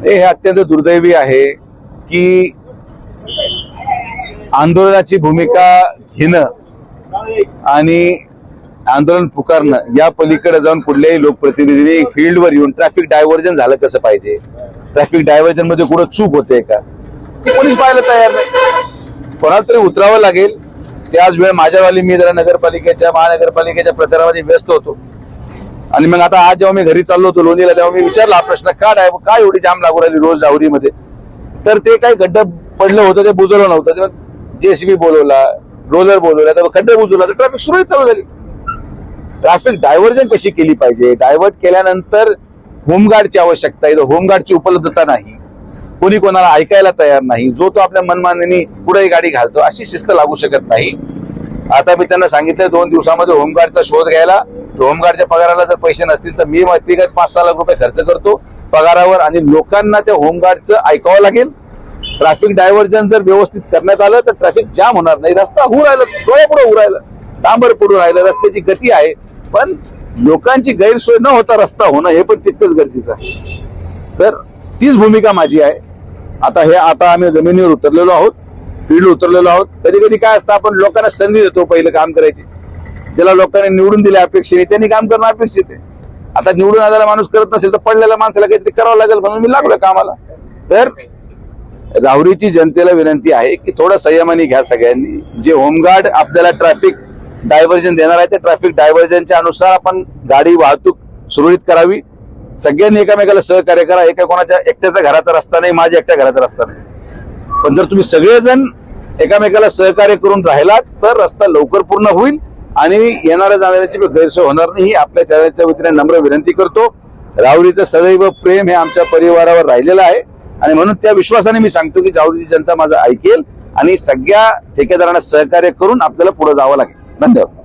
हे अत्यंत दुर्दैवी आहे की आंदोलनाची भूमिका घेणं आणि आंदोलन पुकारणं या पलीकडे जाऊन कुठल्याही लोकप्रतिनिधीने फील्डवर येऊन ट्रॅफिक डायव्हर्जन झालं कसं पाहिजे? ट्रॅफिक डायव्हर्जनमध्ये कुठं चूक होते का? ते कोणीच पाहायला तयार नाही. कोणाला तरी उतरावं लागेल. त्याच वेळ माझ्यावाली मी जरा नगरपालिकेच्या महानगरपालिकेच्या प्रचारामध्ये व्यस्त होतो. आणि मग आता आज जेव्हा मी घरी चाललो होतो लोणीला तेव्हा मी विचारला हा प्रश्न का डाय काय एवढी जाम लागू राहिली रोज डावरीमध्ये तर ते काही खड्डं पडलं होतं ते बुजवलं नव्हतं. तेव्हा जेसीबी बोलवला रोलर बोलवला तर खड्डे बुजवला तर ट्रॅफिक सुरळीत चालू झाली. ट्रॅफिक डायव्हर्जन कशी केली पाहिजे? डायव्हर्ट केल्यानंतर होमगार्डची आवश्यकता आहे. होमगार्डची उपलब्धता नाही. कोणी कोणाला ऐकायला तयार नाही. जो तो आपल्या मनमानीने पुढे गाडी घालतो अशी शिस्त लागू शकत नाही. आता मी त्यांना सांगितलं दोन दिवसामध्ये होमगार्डचा शोध घ्यायला. होमगार्डच्या पगाराला जर पैसे नसतील तर मी माहिती पाच सहा लाख रुपये खर्च करतो पगारावर. आणि लोकांना त्या होमगार्डचं ऐकावं लागेल. ट्रॅफिक डायव्हर्जन जर व्यवस्थित करण्यात आलं तर ट्रॅफिक जाम होणार नाही. रस्ता होऊ राहिला डोळ्यापुढे होऊ राहिलं. डांबर पडून राहिलं रस्त्याची गती आहे. पण लोकांची गैरसोय न होता रस्ता होणं हे पण तितकंच गरजेचं आहे. तर तीच भूमिका माझी आहे. आता हे आता आम्ही जमिनीवर उतरलेलो आहोत फील्ड उतरलेलो आहोत. कधी कधी काय असतं आपण लोकांना संधी देतो पहिलं काम करायची. ज्याला लोकांनी निवडून दिले अपेक्षित त्यांनी काम करणं अपेक्षित आहे. आता निवडून आलेला माणूस करत नसेल तर पडलेल्या माणसाला काहीतरी करावं लागेल म्हणून मी लागलो कामाला. तर राहुरीची जनतेला विनंती आहे की थोडं संयमाने घ्या सगळ्यांनी. जे होमगार्ड आपल्याला ट्रॅफिक डायव्हर्जन देणार आहे ते ट्रॅफिक डायव्हर्जनच्या अनुसार आपण गाडी वाहतूक सुरळीत करावी. सगळ्यांनी एकामेकाला सहकार्य करा. एका कोणाच्या एकट्याचा घराचा रस्ता नाही माझ्या एकट्या घराचा रस्ता नाही. पण जर तुम्ही सगळेजण एकामेकाला सहकार्य करून राहिलात तर रस्ता लवकर पूर्ण होईल आणि येणाऱ्या जाणाऱ्याची गैरसोय होणार नाही. ही आपल्या चॅनलच्या वतीने नम्र विनंती करतो. राहुरीचं सदैव प्रेम हे आमच्या परिवारावर राहिलेलं आहे. आणि म्हणून त्या विश्वासाने मी सांगतो की जावळीची जनता माझं ऐकेल आणि सगळ्या ठेकेदारांना सहकार्य करून आपल्याला पुढे जावं लागेल. धन्यवाद.